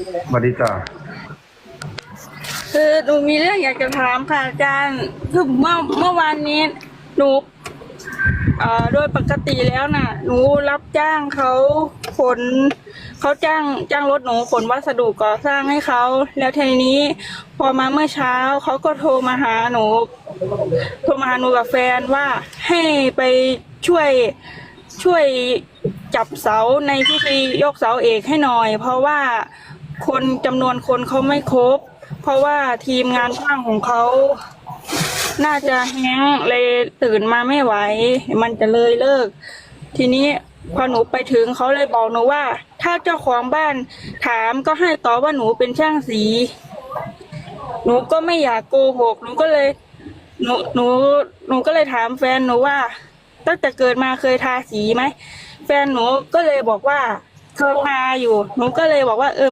สวัสดีจ้าคือหนูมีเรื่องอยากจะถามค่ะอาจารย์คือเมื่อเมื่อวานนี้หนูเอ่อโดยปกติแล้วน่ะ หนูรับจ้างเขาขนเขาจ้างจ้างรถหนูขนวัสดุก่อสร้างให้เขาแล้วทีนี้ พอมาเมื่อเช้าเขาก็โทรมาหาหนูโทรมาหาหนูกับแฟนว่าให้ไปช่วยช่วยจับเสาในพิธียกเสาเอกให้หน่อย เพราะว่า คนจำนวนคนเขาไม่ครบ เพราะว่าทีมงานช่างของเขาน่าจะแห้งเลยตื่นมาไม่ไหว มันจะเลยเลิก ทีนี้พอหนูไปถึงเขาเลยบอกหนูว่า ถ้าเจ้าของบ้านถามก็ให้ตอบว่าหนูเป็นช่างสี หนูก็ไม่อยากโกหก หนูก็เลย หนูหนูหนูก็เลยถามแฟนหนูว่า ตั้งแต่เกิดมาเคยทาสีไหมแฟนหนูก็เลยบอกว่าเคยทาอยู่ หนูก็เลยบอกว่าเออ